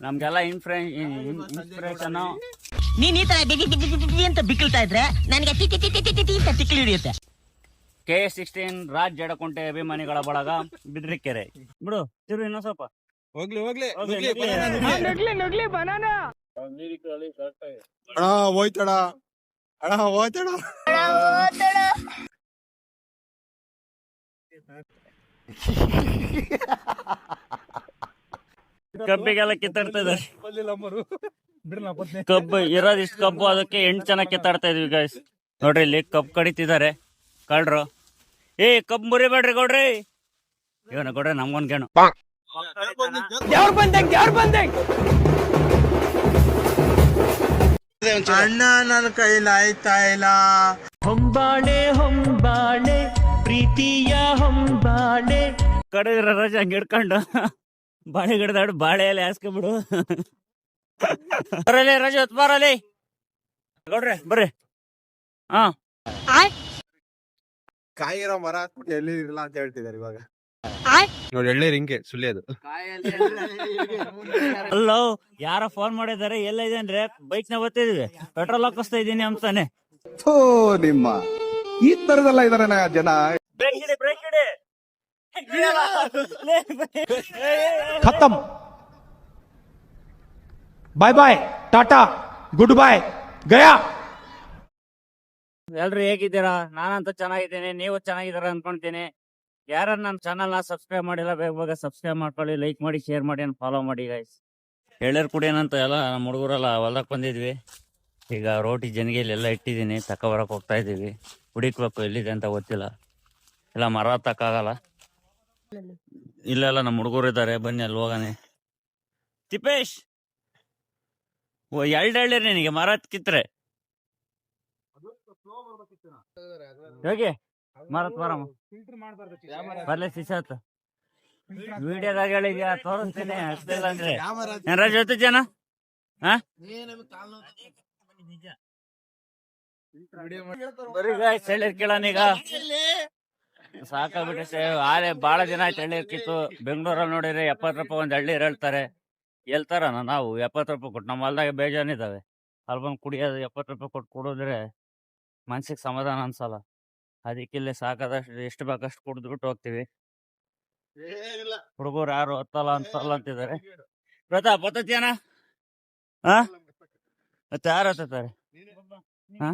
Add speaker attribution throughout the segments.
Speaker 1: ನಮ್ಗೆಲ್ಲ ಇನ್ಫ್ರೆ ಇನ್ಸ್ಪಿರೇಷನ್
Speaker 2: ನೀನ್ ಈ ತರ ಬಿಗಿ ಬಿಗಿ ಬಿಗಿ ಬಿಗಿ ಅಂತ ಬಿಕ್ಕಿಳ್ತಾ ಇದ್ರೆ ನನಗೆ ಟಿ ಟಿ ಟಿ ಟಿ ಟಿ ಟಿ ಅಂತ ತಿಕ್ಲಿ ಹಿಡಿಯುತ್ತೆ.
Speaker 1: ಕೆ ಸಿಕ್ಸ್ಟೀನ್ ರಾಜ್ ಜಡಕುಂಟೆ ಅಭಿಮಾನಿಗಳ ಬಳಗ ಬಿದ್ರಿಕೆರೆ. ಬಿಡು ತಿರು ಇನ್ನೊಂದ್ ಸ್ವಲ್ಪ.
Speaker 3: ಹೋಗ್ಲಿ ಹೋಗ್ಲಿ
Speaker 1: ಹೋಗ್ಲಿ,
Speaker 3: ನುಗ್ಲಿ,
Speaker 1: ನುಗ್ಲಿ.
Speaker 3: banana. ಅಣ್ಣ ಹೋಯ್ತಡ ಅಣ್ಣ ಹೋಯ್ತಣ
Speaker 1: ಕಬ್ಬಿಗೆಲ್ಲ ಕಿತ್ತಾಡ್ತಾ
Speaker 3: ಇದ್ದಾರೆ
Speaker 1: ಕಬ್ಬು ಇರೋದ್ ಇಷ್ಟು ಕಬ್ಬು ಅದಕ್ಕೆ ಎಂಟು ಜನ ಕಿತ್ತಾಡ್ತಾ ಇದ್ವಿ ಗಾಯ್ಸ್ ನೋಡ್ರಿ ಇಲ್ಲಿ ಕಬ್ಬು ಕಡಿತಿದ್ದಾರೆ. ಕಳ್ರು. ಏ ಕಬ್ಬು ಮುರಿಬೇಡ್ರಿ ಕೊಡ್ರಿ ಇವನ ಕೊಡ್ರಿ ನಮ್ಗೊಂದ್ ಗೇಣು.
Speaker 3: ಅಣ್ಣ ನನ್ನ ಕೈಲಿ ಆಯ್ತಾ ಇಲ್ಲ.
Speaker 4: ಹೊಂಬಾಳೆ ಹೊಂಬಾಳೆ ಪ್ರೀತಿಯ ಹೊಂಬಾಳೆ
Speaker 1: ಕಡೆ ರಜೆ ಹಂಗೆ ಹಿಡ್ಕೊಂಡು. ಬಾಳೆ ಗಿಡದಾಡು ಬಾಳೆ ಎಲೆ ಹಾಸ್ಕೊಂಬಿಡು. ಬರಲಿ ರಜತ್ ಬರಲಿ. ನೋಡ್ರಿ ಬರ್ರಿ. ಹಾ.
Speaker 3: ಕಾಯಿರೋ ಮರ ಎಲ್ಲಿ ಇರಲ್ಲ ಅಂತ ಹೇಳ್ತಿದಾರೆ ಇವಾಗ. ನೋಡಿ ಎಳ್ಳೆ ರಿಂಗೆ ಸುಳ್ಳಿ ಅದು.
Speaker 1: ಅಲ್ಲೋ ಯಾರ ಫೋನ್ ಮಾಡಿದಾರೆ ಎಲ್ಲ ಇದೆ ಅಂದ್ರೆ ಬೈಕ್ನ ಬರ್ತಿದ್ವಿ ಪೆಟ್ರೋಲ್ ಹಾಕಿಸ್ತಾ ಇದೀನಿ ಅಂತಾನೆ.
Speaker 5: ನಿಮ್ಮ. ಈ ತರದಲ್ಲ ಇದಾರೆ ಜನ
Speaker 1: ಬ್ರೇಕ್ ಹಿಡಿ ಬ್ರೇಕ್ ಹಿಡಿ
Speaker 6: खत्म bye bye tata good bye गया
Speaker 1: ಎಲ್ರು ಹೇಗಿದ್ದೀರಾ ನಾನಂತೂ ಚೆನ್ನಾಗಿದ್ದೀನಿ ನೀವು ಚೆನ್ನಾಗಿದ್ದೀರಾ ಅನ್ಕೊಂತೀನಿ ಯಾರು ನನ್ನ ಚಾನಲ್ ನ ಸಬ್ಸ್ಕ್ರೈಬ್ ಮಾಡಿಲ್ಲ ಬೇಗ ಬೇಗ ಸಬ್ಸ್ಕ್ರೈಬ್ ಮಾಡ್ಕೊಳ್ಳಿ ಲೈಕ್ ಮಾಡಿ ಶೇರ್ ಮಾಡಿ ಅಂತ ಫಾಲೋ ಮಾಡಿ ಗೈಸ್ ಎಳ್ಳೀರ್ ಕುಡಿಯೋಣಂತ ಎಲ್ಲ ನಮ್ಮ ಹುಡುಗರೆಲ್ಲ ಹೊಲ್ದಕ್ಕೆ ಬಂದಿದ್ವಿ ಈಗ ರೋಟಿ ಜನಿಗೆಲಿ ಎಲ್ಲ ಇಟ್ಟಿದ್ದೀನಿ ತಕ ಬರಕ್ ಹೋಗ್ತಾ ಇದೀವಿ ಹುಡಿಕ್ಬೇಕು ಎಲ್ಲಿದೆ ಅಂತ ಗೊತ್ತಿಲ್ಲ ಇಲ್ಲ ಮರ ಹತ್ತಕ್ಕಾಗಲ್ಲ ಇಲ್ಲೆಲ್ಲ ನಮ್ಮ ಹುಡುಗರು ಇದ್ದಾರೆ ಬನ್ನಿ ಅಲ್ಲಿ ಹೋಗಾನೆ ತಿಪ್ಪೇಶ್! ಓ ಎಳ್ಳೆಳ್ಳಿ ನಿನಗೆ ಮರ ಕಿತ್ರೆ ಹೋಗಿ. ಮರತ್ ಬರಮ್ಮ ಬರ್ಲೆ ಸಿಸಾತ್. ವಿಡಿಯೋದಾಗ ಹೇಳಿದ್ಯಾ, ತೋರಿಸ್ತೀನಿ ಅಷ್ಟಿಲ್ಲ ಅಂದ್ರೆ. ಏನಾರ ಜೊತೆ ಜನ ಹಾ? ಬರೀ ಗಾಯ್ಸ್ ಎಳ್ನೀರ್ ಕೇಳೋಣ ಆರೆ ಸಾಕಾಗ್ಬಿಟ್ಟೆ ಆಲೆ ಬಾಳ ದಿನ ಆಯ್ತು ಹಳ್ಳಿ ಇರ್ತಿತ್ತು ಬೆಂಗಳೂರಲ್ಲಿ ನೋಡಿದ್ರೆ ಎಪ್ಪತ್ತು ರೂಪಾಯಿ ಒಂದು ಹಳ್ಳಿ ಹೇಳ್ತಾರೆ ಹೇಳ್ತಾರನ ನಾವು ಎಪ್ಪತ್ತು ರೂಪಾಯಿ ಕೊಟ್ಟು ನಮ್ಮ ಹೊಲ್ದಾಗ ಬೇಜಾನಿದ್ದಾವೆ ಅಲ್ಲಿ ಬಂದು ಕುಡಿಯೋದು ಎಪ್ಪತ್ತು ರೂಪಾಯಿ ಕೊಟ್ಟು ಕುಡಿದ್ರೆ ಮನ್ಸಿಗೆ ಸಮಾಧಾನ ಅನ್ಸಲ್ಲ. ಅದಕ್ಕಿಲ್ಲಿ ಸಾಕಾದಷ್ಟು ಎಷ್ಟು ಬೇಕಷ್ಟು ಕುಡಿದ್ಬಿಟ್ಟು ಹೋಗ್ತೀವಿ. ಹುಡುಗರು ಯಾರು ಹತ್ತಲ್ಲ ಅಂತಲ್ಲ ಅಂತಿದ್ದಾರೆ. ಪ್ರತಾಪ್ ಹತ್ತತ್ಯಾನ? ಹಾ ಮತ್ತೆ ಯಾರು ಹತ್ತಾರೆ ಹಾ?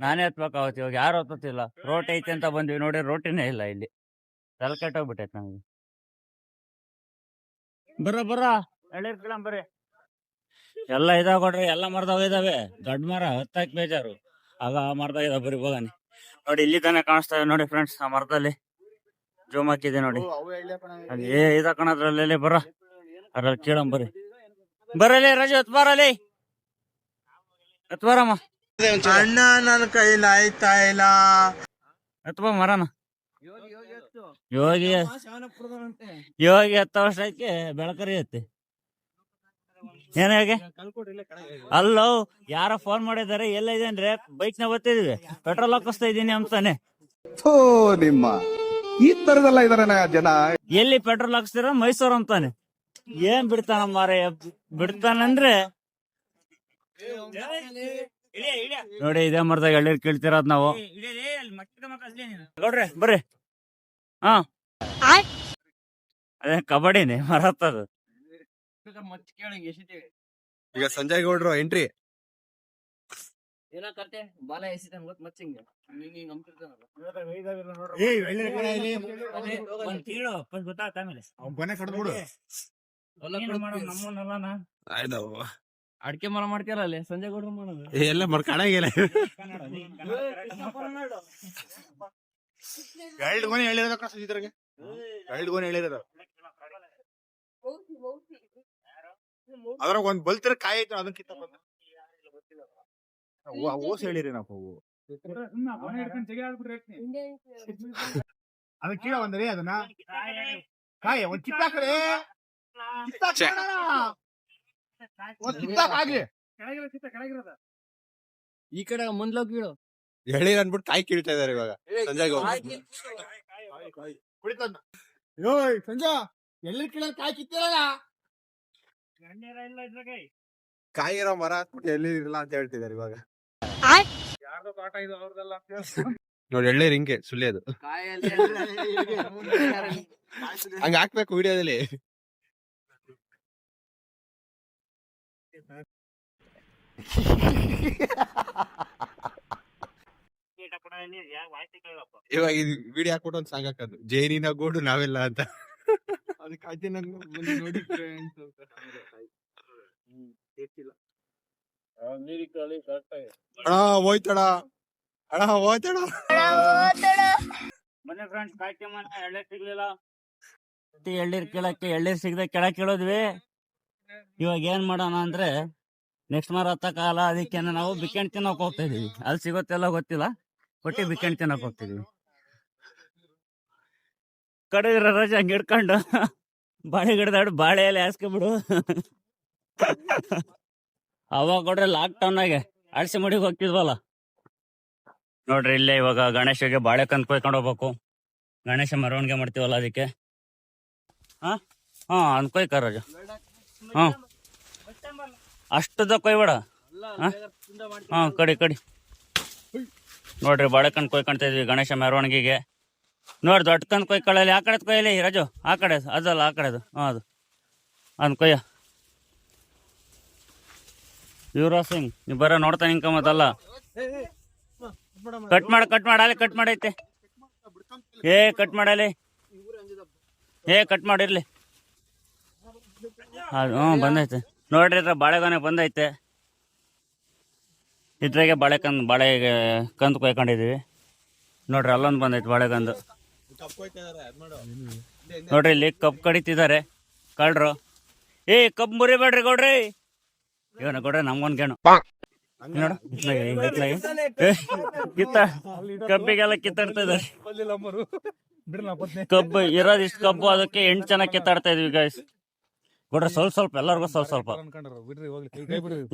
Speaker 1: ನಾನೇ ಹತ್ಬೇಕಾವತ್ತು ಇವಾಗ ಯಾರು ಹತ್ತತ್ತಿಲ್ಲ. ರೋಟ್ ಐತೆ ಅಂತ ಬಂದ್ವಿ ನೋಡಿ ರೋಟಿನೇ ಇಲ್ಲ ಇಲ್ಲಿ. ತಲೆ ಕೆಟ್ಟೋಗ್ಬಿಟ್ಟೈತೆ ನಮ್ಗೆ. ಬರ ಬರ. ಕೇಳಂ ಬರ್ರಿ. ಎಲ್ಲ ಇದಾವ ಕೊಡ್ರಿ ಎಲ್ಲ ಮರದಾಗ ಇದಾವೆ. ದೊಡ್ಡ ಮರ ಹತ್ತಾಕ್ ಬೇಜಾರು. ಆಗ ಆ ಮರದಾಗ ಇದಾವ ಬರೀ ಹೋಗಾನಿ. ನೋಡಿ ಇಲ್ಲಿ ತಾನೇ ಕಾಣಿಸ್ತಾವೆ ನೋಡಿ ಫ್ರೆಂಡ್ಸ್ ಆ ಮರದಲ್ಲಿ. ಜೂಮ್ ಹಾಕಿದೆ ನೋಡಿ. ಅದು ಏ ಇದ ಕಣದ್ರಲ್ಲಿ ಬರ. ಅದ್ರಲ್ಲಿ ಕೇಳಂ ಬರ್ರಿ. ಬರಲಿ ರಜೆ ಹೊತ್ತು ಬರಲಿ. ಹತ್ ಬರಮ್ಮ
Speaker 3: ಅಣ್ಣ ನನ್ನ ಕೈಲಿ ಆಯ್ತಾ ಇಲ್ಲ.
Speaker 1: ಮರನ? ಯೋಗಿ ಯೋಗಿ ಹತ್ತ ವರ್ಷ ಆಯ್ಕೆ ಬೆಳಕರಿ ಐತಿ ಏನ ಹೇಗೆ. ಅಲ್ಲೋ ಯಾರ ಫೋನ್ ಮಾಡಿದಾರೆ ಎಲ್ಲ ಇದೆ ಅಂದ್ರೆ ಬೈಕ್ನ ಬರ್ತಿದ್ವಿ ಪೆಟ್ರೋಲ್ ಹಾಕಿಸ್ತಾ ಇದೀನಿ ಅಂತಾನೆ.
Speaker 5: ನಿಮ್ಮ. ಈ ತರದೆಲ್ಲ ಇದಾರೆ ಜನ.
Speaker 1: ಎಲ್ಲಿ ಪೆಟ್ರೋಲ್ ಹಾಕಿಸ್ತೀರ ಮೈಸೂರು ಅಂತಾನೆ. ಏನ್ ಬಿಡ್ತಾನ ಮಾರ ಬಿಡ್ತಾನಂದ್ರೆ ನೋಡಿ ಇದೇ ಮರದಾಗ ಎಳ್ಳೀರ್ ಕೇಳ್ತಿರೋದ್ ನಾವು. ನೋಡ್ರಿ ಬರ್ರಿ. ಹಾ. ಅದೇ ಕಬಡ್ಡಿನೇ ಮರ ಹತ್ತದು.
Speaker 3: ಈಗ ಸಂಜಯ್ ಗೌಡ್ರು ಎಂಟ್ರಿ
Speaker 1: ಗೊತ್ತಾಗ್ತ
Speaker 4: ಅಡಿಕೆ ಮರ ಮಾಡ್ತೀರ ಅಲ್ಲಿ? ಸಂಜೆ ಗೌಡ್ರು ಮಾಡೋದು?
Speaker 3: ಎಲ್ಲ ಮರ್ ಕಾಣಂಗಿಲ್ಲ ಎರಡು ಗೊನೆ ಹೇಳಿರೋದ ಕಣ ಸುಜಿತ್ರಗೆ ಎರಡು ಗೊನೆ ಹೇಳಿರೋದ ಅದ್ರಾಗ ಒಂದ್ ಬಲ್ತಿರ ಕಾಯಿ ಐತೆ ಅದನ್ನ ಕಿತ್ತ ಬಂದ ಓಸ್ ಹೇಳಿರಿ ನಾವು ಹೂವು. ಅದನ್ನ ಕೀಳ ಬಂದ್ರಿ ಅದನ್ನ. ಕಾಯಿ ಒಂದ್ ಕಿತ್ತಾಕ್ರಿ ಒಂದ್
Speaker 4: ಈ ಕಡೆ ಮುಂದ್ಲೋಗಿ ಬೀಳು
Speaker 3: ಹೇಳಿ ಅನ್ಬಿಟ್ಟು ಕಾಯಿ ಕೀಳ್ತಾ ಇದಾರೆ ಇವಾಗ. ಸಂಜಯ್ ಸಂಜಯ್ ಯೋಯ್ ಸಂಜಾ ಎಲ್ಲಿ ಕೀಳಲ್ ಕಾಯಿ ಕಿತ್ತಿರಲ್ಲ? ಕಾಯಿರೋ ಮರ ಹತ್ಬಿಟ್ಟು ಎಲ್ಲಿರಲ್ಲ ಅಂತ ಹೇಳ್ತಿದಾರೆ ಇವಾಗ. ನೋಡಿ ಎಳ್ಳೆ ಹಿಂಗೆ ಅದು ಹಂಗ ಹಾಕ್ಬೇಕು ವಿಡಿಯೋದಲ್ಲಿ. ಇವಾಗ ಇದು ವಿಡಿಯೋ ಹಾಕ್ಬಿಟ್ಟು ಒಂದು ಸಾಂಗ್ ಹಾಕೋದು. ಜೈನಿನ ಗೋಡು ನಾವೆಲ್ಲ ಅಂತ. ಅದಕ್ಕೆ ಅಜ್ಜಿ ನೋಡಿ ಅಣ್ಣ ಹೋಯ್ತಣ ಅಣ್ಣ
Speaker 1: ಮನೆ ಫ್ರೆಂಡ್ಸ್ ಮನೆ ಸಿಗ್ಲಿಲ್ಲ. ಎಳ್ನೀರ್ ಕೇಳಕ್ಕೆ ಎಳ್ನೀರ್ ಸಿಗದೆ ಕೆಳಕ್ ಕೇಳೋದ್ವಿ. ಇವಾಗ ಏನ್ ಮಾಡೋಣ ಅಂದ್ರೆ ನೆಕ್ಸ್ಟ್ ಮಾರ ಕಾಲ ಅದಕ್ಕೆ ನಾವು ಬಿಕ್ಕಂಡ್ ತಿನ್ನೋಕ್ ಹೋಗ್ತಾ ಇದೀವಿ. ಅಲ್ಲಿ ಸಿಗೋತ್ತೆಲ್ಲ ಗೊತ್ತಿಲ್ಲ. ಕೊಟ್ಟಿ ಬಿಕ್ಕಂಡ್ ತಿನ್ನೋಕ್ ಹೋಗ್ತಿದೀವಿ ಕಡೆ ರಜೆ ಹಂಗೆ ಹಿಡ್ಕೊಂಡು ಬಾಳೆ ಗಿಡದಾಡು ಬಾಳೆ ಎಲೆ ಹಾಸ್ಕೊಬಿಡು. ಅವಾಗ ಕೊಡ್ರೆ ಲಾಕ್ ಡೌನ್ ಆಗಿ ಅಳಸಿ ಮಡಿಗೆ ಹೋಗ್ತಿದ್ವಲ್ಲ. ನೋಡ್ರಿ ಇಲ್ಲೇ ಇವಾಗ ಗಣೇಶಗೆ ಬಾಳೆ ಕಂದ್ ಕೊಯ್ಕೊಂಡು ಹೋಗ್ಬೇಕು. ಗಣೇಶ ಮೆರವಣಿಗೆ ಮಾಡ್ತೀವಲ್ಲ ಅದಕ್ಕೆ. ಹಾ? ಹಾ ಅನ್ಕೋಕ್ಕ ರಾಜ. ಹಾ ಅಷ್ಟದ ಕೊಯ್ಬೇಡ. ಹಾಂ? ಕಡಿ ಕಡಿ. ನೋಡ್ರಿ ಬಾಳೆಕಂಡು ಕೊಯ್ಕೊಂತಾ ಇದ್ವಿ, ಗಣೇಶ ಮೆರವಣಿಗೆಗೆ. ನೋಡಿ ದೊಡ್ಡ ಕೊಯ್ಕೊಳ್ಳಲಿ ಆ ಕಡೆ ಕೊಯ್ಯಲಿ ರಾಜು? ಆ ಕಡೆ, ಅದಲ್ಲ, ಆ ಕಡೆದು. ಹಾಂ ಅದು. ಅದನ್ನ ಕೊಯ್ಯ. ಯುವರಾಜ್ ಸಿಂಗ್, ನೀವು ನೋಡ್ತಾನೆ ನೋಡ್ತಾ ಅದಲ್ಲ ಕಟ್ ಮಾಡ ಕಟ್ ಮಾಡ, ಅಲ್ಲಿ ಕಟ್ ಮಾಡೈತೆ. ಏ, ಕಟ್ ಮಾಡಲಿ ಏ, ಕಟ್ ಮಾಡಿರ್ಲಿ ಅದು ಹ್ಞೂ ಬಂದೈತೆ. ನೋಡ್ರಿ ಇದ್ರ ಬಾಳೆಗೊನೆ ಬಂದೈತೆ. ಇದ್ರಾಗೆ ಬಾಳೆಕಂದ್ ಬಾಳೆ ಕಂದು ಕೊಯ್ಕೊಂಡಿದ್ದೀವಿ ನೋಡ್ರಿ ಅಲ್ಲೊಂದು ಬಂದೈತೆ ಬಾಳೆಗಂದು ನೋಡ್ರಿ ಇಲ್ಲಿ ಕಬ್ಬು ಕಡಿತಿದ್ದಾರೆ. ಕಳ್ರು. ಏ ಕಬ್ಬು ಮುರಿಬೇಡ್ರಿ ಕೊಡ್ರಿ ಇವನ ಕೊಡ್ರಿ ನಮ್ಗೊಂದು ಗೇಣು. ನೋಡು ಕಿತ್ತ. ಕಬ್ಬಿಗೆಲ್ಲ ಕಿತ್ತಾಡ್ತಾ ಇದ್ದಾರೆ. ಕಬ್ಬು ಇರೋದಿಷ್ಟು ಇಷ್ಟ ಕಬ್ಬು ಅದಕ್ಕೆ ಎಂಟು ಜನ ಕಿತ್ತಾಡ್ತಾ ಇದೀವಿ ಗೈಸ್ ಕೊಡ್ರಿ ಸ್ವಲ್ಪ ಸ್ವಲ್ಪ, ಎಲ್ಲರಿಗೂ ಸ್ವಲ್ಪ ಸ್ವಲ್ಪ.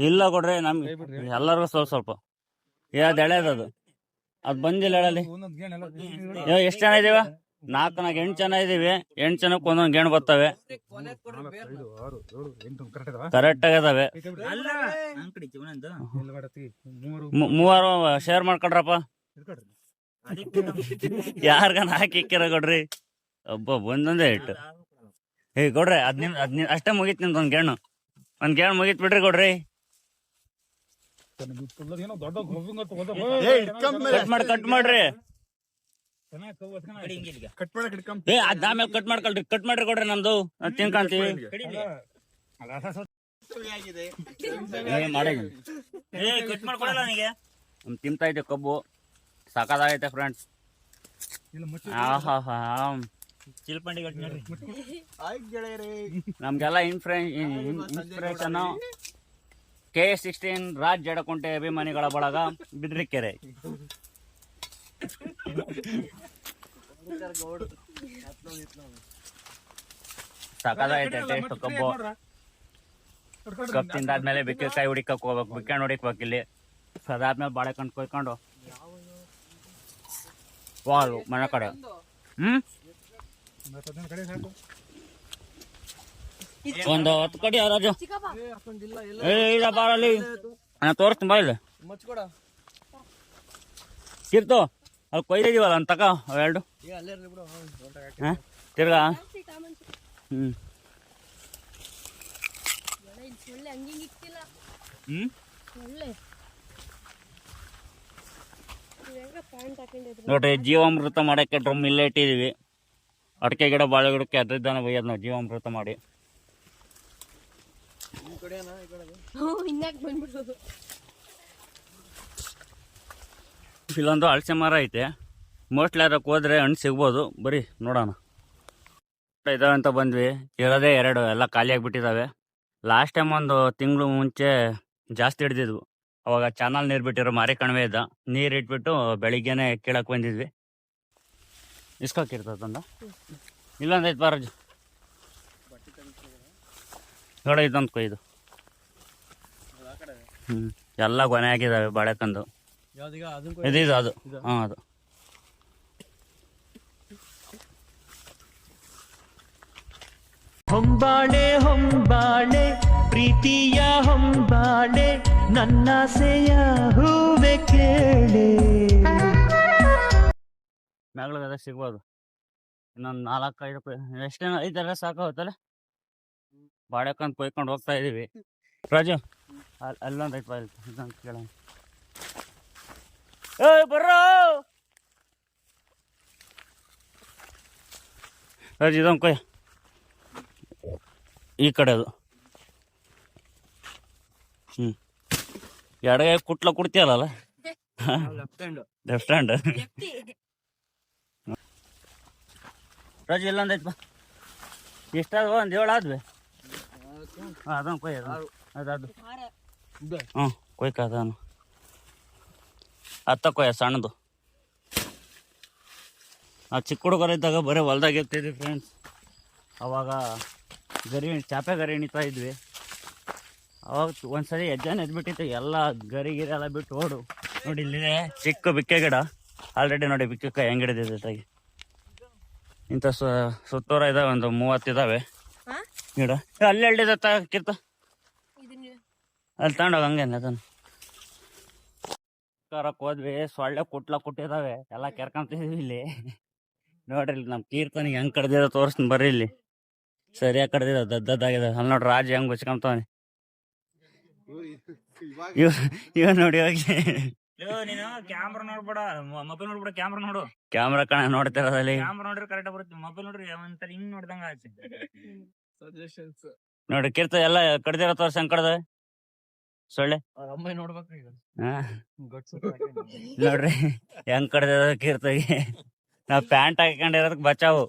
Speaker 1: ಇಲ್ಲ ಕೊಡ್ರಿ ನಮ್ಗೆ ಎಲ್ಲರಿಗೂ ಸ್ವಲ್ಪ ಸ್ವಲ್ಪ. ಯಾವ್ದು ಎಳೆದದು ಅದ್. ಬಂದಿಲ್ಲ ಎಳಲಿ ಎಷ್ಟು ಜನ ಇದೀವ? ನಾಲ್ಕು ನಾಲ್ಕು, ಎಂಟು ಜನ ಇದೀವಿ. ಎಂಟು ಜನಕ್ಕೆ ಒಂದೊಂದು ಗೇಣು ಬರ್ತವೆ. ಕರೆಕ್ಟ್ ಆಗದಾವೆ ಮೂವರು ಶೇರ್ ಮಾಡ್ಕೊಡ್ರಪ್ಪ. ಯಾರ್ಗನ ಹಾಕಿ ಇಕ್ಕಿರ ಕೊಡ್ರಿ. ಒಬ್ಬ ಬಂದೊಂದೇ ಇಟ್ಟು. ಏ ಕೊಡ್ರಿ ಹದಿನೈದು ಹದಿನೈದು ಅಷ್ಟೇ ಮುಗಿತ್ ನಿಮ್ದು ಒಂದ್ ಗೇಣು ಒಂದ್ ಗೇಣು ಮುಗೀತ್ ಬಿಡ್ರಿ ಕೊಡ್ರಿ ಕಟ್ ಮಾಡಿ ಕಟ್ ಮಾಡ್ರಿ. ಏ ಅದ್ ಆಮೇಲೆ ಕಟ್ ಮಾಡ್ಕೊಳ್ರಿ ಕಟ್ ಮಾಡ್ರಿ ಕೊಡ್ರಿ ನಮ್ದು. ತಿನ್ಕಂತೀವಿ ಏ, ಕಟ್ ಮಾಡ್ಕೊಡಲ್ಲ ನನಗೆ? ನಮ್ ತಿಂತಾ ಇದ್ದೆ ಕಬ್ಬು. ಸಾಕಾಗೈತೆ ಫ್ರೆಂಡ್ಸ್ ಆಹಾ ಹಾ ಚಿಲ್ಪಂಡಿ ನಮ್ಗೆಲ್ಲ ಇನ್ಫ್ರೇಷನ್ inspiration K sixteen Raj Jadakunte ಅಭಿಮಾನಿಗಳ ಬಳಗ ಬಿದ್ರಿಕೆರೆ ಸಾಕಾಗೈತೆ ಟೇಸ್ಟ್ ಕಬ್ಬು. ಕಪ್ ತಿಂದಾದ್ಮೇಲೆ ಬಿಕ್ಕಿ ಕೈ ಹುಡಿಕಕ್ ಹೋಗ್ಬೇಕು ಬಿಕ್ಕಣ್ ಹೊಡಿಕ್ಬೇಕು ಇಲ್ಲಿ. ಸದಾದ್ಮೇಲೆ ಅದಾದ್ಮೇಲೆ ಬಾಳೆಕಂಡು ಕೊಯ್ಕೊಂಡು. ವಾಲ್ ಮನೆ ಕಡೆ. ಹ್ಮ್? ಒಂದು ಹತ್ತು ಕಡಿ ರಾಜು. ಏ ಇಲ್ಲ ಬಾರಲ್ಲಿ. ನಾನು ತೋರಿಸ್ತೀನಿ, ಬಾ ಇಲ್ಲಿ. ಕಿರ್ತು ಅಲ್ಲಿ ಕೊಯ್ದಿದೀವಲ್ಲ ಅಂತ ತಕ ಹಾ? ತಿರ್ಗಾ.
Speaker 7: ಹಾಕೊಂಡಿದ್ರು
Speaker 1: ನೋಡ್ರಿ, ಜೀವಾಮೃತ ಮಾಡಕ್ಕೆ ಡ್ರಮ್ ಇಲ್ಲೇ ಇಟ್ಟಿದೀವಿ. ಅಡಿಕೆ ಗಿಡ ಬಾಳೆ ಗಿಡಕ್ಕೆ ಅದ್ರದ್ದಾನೆ ಬೈಯೋದು ನಾವು ಜೀವಾಮೃತ ಮಾಡಿ. ಇಲ್ಲೊಂದು ಅಳಸೆ ಮರ ಐತೆ. ಮೋಸ್ಟ್ಲಿ ಅದಕ್ಕೆ ಹೋದ್ರೆ ಹಣ್ಣು ಸಿಗ್ಬೋದು. ಬರೀ ನೋಡೋಣ. ಇದಾವೆ ಅಂತ ಬಂದ್ವಿ. ಇರೋದೇ ಎರಡು ಎಲ್ಲ ಖಾಲಿ ಆಗಿಬಿಟ್ಟಿದ್ದಾವೆ ಲಾಸ್ಟ್ ಟೈಮ್ ಒಂದು ತಿಂಗಳು ಮುಂಚೆ ಜಾಸ್ತಿ ಹಿಡ್ದಿದ್ವು. ಅವಾಗ ಚಾನಲ್ ನೀರು ಬಿಟ್ಟಿರೋ ಮಾರಿ ಕಣಿವೆ ಇದ್ದ. ನೀರು ಇಟ್ಬಿಟ್ಟು ಬೆಳಿಗ್ಗೆನೆ ಕೀಳಕ್ಕೆ ಬಂದಿದ್ವಿ. ಇಸ್ಕಾಕಿರ್ತದಂದ ಇಲ್ಲೊಂದು ಐತೆ ಬಾರಜ್. ನೋಡ ಇದೊಂದು ಕೊಯ್ದು ಹ್ಞೂ ಎಲ್ಲ ಕೊನೆ ಆಗಿದ್ದಾವೆ ಬಾಳೆಕಂದು. ಇದು ಇದು ಅದು. ಹಾಂ ಅದು.
Speaker 8: ಹೊಂಬಾಳೆ ಹೊಂಬಾಳೆ ಬಾಳೆ ನನ್ನಾಸೆಯ ಹೂವೆ ಕೇಳೆ.
Speaker 1: ಮ್ಯಾಗ್ಳಗದ ಸಿಗ್ಬೋದು. ಇನ್ನೊಂದು ನಾಲ್ಕು ಐದು ಎಷ್ಟೇನು ಐದರ ಸಾಕಾಗುತ್ತಲ್ಲ ಬಾಳೆಕಂತ ಕೊಯ್ಕೊಂಡು ಹೋಗ್ತಾ ಇದೀವಿ. ರಾಜು ಅಲ್ಲಿ ಅಲ್ಲೊಂದು ಐತೆ ಬಾಯ್ ಇದೊಂದು ಕೇಳೋಣ. ಏಯ್ ಬರ್ರೋ! ರಾಜು ಇದೊಂದು ಕೊಯ್. ಈ ಕಡೆ ಅದು. ಹ್ಞೂ ಎಡಗೈ ಕುಟ್ಲ ಕುಡ್ತೀಯಲ್ಲ
Speaker 4: left hand.
Speaker 1: Left hand. Raju ಇಲ್ಲ ಐತೆ ಬಾ. ಎಷ್ಟಾದ ಒಂದು ಏಳು ಆದ್ವಿ. ಹಾಂ ಅದೊಂದು ಕೊಯ್ ಅದು ಹ್ಞೂ ಕೊಯ್ಕ ಅದನ್ನು. ಹತ್ತ ಕೊಯ್ಯ ಸಣ್ಣದು. ಆ ಚಿಕ್ಕ ಹುಡುಗರಿದ್ದಾಗ ಬರೀ ಹೊಲ್ದಾಗ ಇರ್ತಿದ್ವಿ ಫ್ರೆಂಡ್ಸ್ ಅವಾಗ ಗರಿ ಚಾಪೆ ಗರಿ ಎಣಿತಾ ಇದ್ವಿ. ಅವಾಗ ಒಂದ್ಸರಿ ಹೆಜ್ಜಾನ ಎದ್ಬಿಟ್ಟಿತ್ತು. ಎಲ್ಲ ಗರಿ ಗಿರಿ ಎಲ್ಲ ಬಿಟ್ಟು ಓಡು. ನೋಡಿ ಇಲ್ಲಿದೆ ಚಿಕ್ಕ ಬಿಕ್ಕೆ ಗಿಡ. ಆಲ್ರೆಡಿ ನೋಡಿ ಬಿಕ್ಕೆ ಹೆಂಗ್ ಹಿಡಿದಿದೆ ತಾಗಿ ಇಂಥ ಸುತ್ತೋರ ಇದಾವೆ ಒಂದು ಮೂವತ್ತು ಇದಾವೆ.
Speaker 7: ಹಾ?
Speaker 1: ಗಿಡ ಅಲ್ಲಿ ತ ಕಿರ್ತ. ಅಲ್ಲಿ ತಗೊಂಡೋಗ ಹಂಗೇನೆ ಅದನ್ನು. ಕರಕ್ ಹೋದ್ವಿ ಸೊಳ್ಳೆ ಕುಟ್ಲ ಕುಟ್ಟಿದಾವೆ. ಎಲ್ಲ ಕೆರ್ಕೊಂತಿದ್ವಿ ಇಲ್ಲಿ. ನೋಡ್ರಿ ಇಲ್ಲಿ ನಮ್ಮ ಕೀರ್ತನಿಗೆ ಹೆಂಗ್ ಕಡ್ದಿದ ತೋರಿಸ್ತೀನಿ ಬರ್ರಿ ಇಲ್ಲಿ. ಸರಿಯಾಗಿ ಕಡ್ದಿದ ದದ್ದದ್ದಾಗಿದೆ ಅಲ್ಲಿ ನೋಡ್ರಿ ರಾಜ ಹೆಂಗ್ ಬಚ್ಕೊಂತಾನೆ ಇವ್ ಇವ ನೋಡಿ ಹೋಗಿ ನೀನು ಕ್ಯಾಮ್ರಾ ನೋಡ್ಬೇಡ ಮೊಬೈಲ್ ನೋಡ್ಬೇಡ ಕ್ಯಾಮ್ರಾ ನೋಡು. ಕ್ಯಾಮ್ರಾ ಕಣ ನೋಡ್ತಿರೋದಲ್ಲಿ. ಕ್ಯಾಮ್ರಾ ನೋಡ್ರಿ ಕರೆಕ್ಟ್ ಬರುತ್ತೆ ಮೊಬೈಲ್ ನೋಡ್ರಿ ಒಂಥರ ಹಿಂಗ್ ನೋಡ್ದಂಗ ಆಯ್ತು
Speaker 4: ಸಜೆಷನ್ಸ್
Speaker 1: ನೋಡಿ ಕೀರ್ತ ಎಲ್ಲ ಕಡ್ದಿರೋ ತೋರ್ಸಿ ಕಡ್ದ ಸೊಳ್ಳೆ.
Speaker 4: ಅಮ್ಮ ನೋಡ್ಬೇಕು ಈಗ.
Speaker 1: ನೋಡ್ರಿ ಹೆಂಗ್ ಕಡ್ದಿರೋ ಕೀರ್ತಗೆ. ನಾವ್ ಪ್ಯಾಂಟ್ ಹಾಕೊಂಡಿರೋದಕ್ ಬಚಾವು.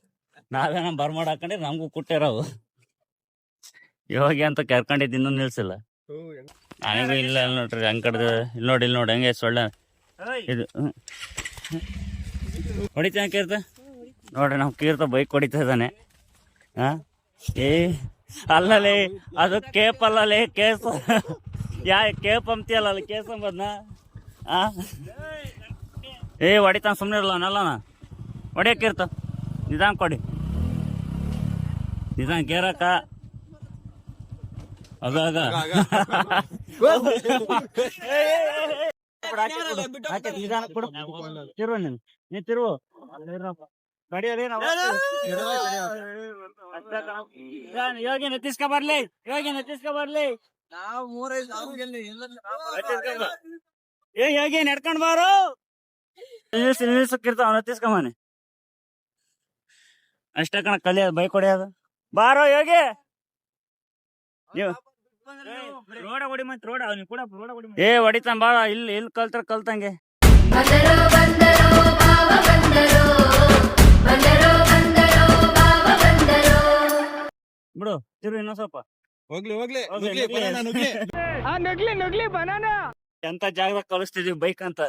Speaker 1: ನಾವೇನ ಬರ್ಮಾಡ್ ಹಾಕೊಂಡ್ರೆ ನಮಗೂ ಕುಟ್ಟಿರೋವು. ಯೋಗಿ ಅಂತ ಕರ್ಕೊಂಡಿದ್ದು ಇನ್ನೂ ನಿಲ್ಸಿಲ್ಲ. ನನಗೂ ಇಲ್ಲ ಇಲ್ಲ ನೋಡ್ರಿ ಹಂಗೆ ಕಡ್ದು. ಇಲ್ಲಿ ನೋಡಿ ಇಲ್ಲಿ ನೋಡಿ ಹಂಗೆ ಸೊಳ್ಳೆ. ಇದು ಹೊಡಿತ ಕೀರ್ತ? ನೋಡ್ರಿ ನಾವು ಕೀರ್ತ ಬೈಕ್ ಹೊಡಿತಾ ಇದ್ದಾನೆ. ಹಾಂ ಏ ಅಲ್ಲಲೇ ಅದು ಕೇಪ್ ಅಲ್ಲಲೇ ಕೇಸ್. ಯಾ ಕೇಪ್ ಅಂತೀಯಲ್ಲ ಅಲ್ಲಿ ಕೇಸ್ ಅಂಬದ್ನ? ಆ? ಏ ಹೊಡಿತಾನ ಸುಮ್ಮನೆ ಇರಲ್ಲ ನಲ್ಲ ಹೊಡಿಯಕ್ಕೆ ಇರ್ತ ನಿಧಾನ ಕೊಡಿ. ನಿಧಾನ ಕೇರಕ್ಕ. ಅದ ಅದ. ನಿಧಾನ ಕೊಡು. ತಿರುವ ನೀನು. ನೀ ತಿರುವು ಯೋಗಿ ನೆತ್ತಿಸ್ಕೊ ಬರ್ಲಿ. ಯೋಗಿ ನೆತ್ತಿಸ್ಕೊ ಬರ್ಲಿ.
Speaker 4: ನಾವು ಮೂರೈದು ಸಾವಿರ ಎಲ್ಲ
Speaker 1: ಏ ಯೋಗಿ ನಡ್ಕೊಂಡ್ ಬಾರು. ಅಷ್ಟೇ ಕಣ ಕಲಿಯೋದು ಬೈಕ್ ಹೊಡೆಯೋದು ಬಾರೋ ಯೋಗಿ. ನೀವು ರೋಡ ಹೊಡಿ ಮತ್ ರೋಡ ಅವ್ನಿಗೆ ಕೂಡ ರೋಡ ಹೊಡಿ ಏ ಹೊಡಿತಾನ ಬಾಳ ಇಲ್ಲಿ ಇಲ್ಲಿ ಕಲ್ತ್ರ ಕಲ್ತಂಗೆ. ಬಿಡು ತಿರು ಇನ್ನೊಂದ್ ಸ್ವಲ್ಪ.
Speaker 3: ಹೋಗ್ಲಿ ಹೋಗ್ಲಿ
Speaker 1: ಹೋಗ್ಲಿ,
Speaker 3: ನುಗ್ಲಿ,
Speaker 1: ನುಗ್ಲಿ.
Speaker 3: banana ನುಗ್ಲಿ.
Speaker 6: ನುಗ್ಲಿ ನುಗ್ಲಿ ಬನಾನ.
Speaker 1: ಎಂತ ಜಾಗದಾಗ ಕಲಿಸ್ತಿದೀವಿ ಬೈಕ್ ಅಂತ.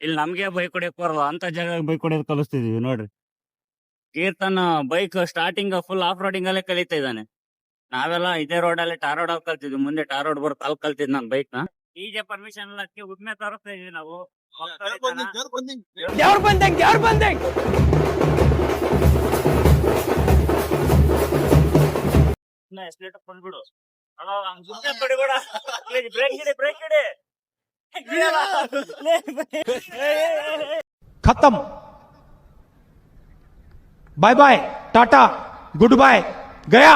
Speaker 1: ಇಲ್ಲಿ ನಮ್ಗೆ ಬೈಕ್ ಹೊಡಿಯಕ್ ಬರಲ್ಲ ಅಂತ ಜಾಗದಾಗ ಬೈಕ್ ಹೊಡಿಯೋದು ಕಲಿಸ್ತಿದೀವಿ ನೋಡ್ರಿ. Keerthana bike starting full off roading ಅಲ್ಲೇ ಕಲಿತಾ ಇದ್ದಾನೆ. ನಾವೆಲ್ಲ ಇದೇ ರೋಡ್ ಅಲ್ಲಿ ಟಾರ್ ರೋಡ್ ಅಲ್ಲಿ ಕಲ್ತಿದ್ವಿ. ಮುಂದೆ ಟಾರ್ ರೋಡ್ ಬರ್ತಾ ಅಲ್ಲಿ ಕಲ್ತಿದ್ ನಾನ್ ಬೈಕ್ನ. ಈಜೆ ಪರ್ಮಿಷನ್ ಇಲ್ಲ ಅದಕ್ಕೆ ಒಬ್ಬನೇ ತೋರಿಸ್ತಾ ಇದೀವಿ ನಾವು.
Speaker 3: ಯಾರು
Speaker 6: bye bye ta-ta good bye Gaya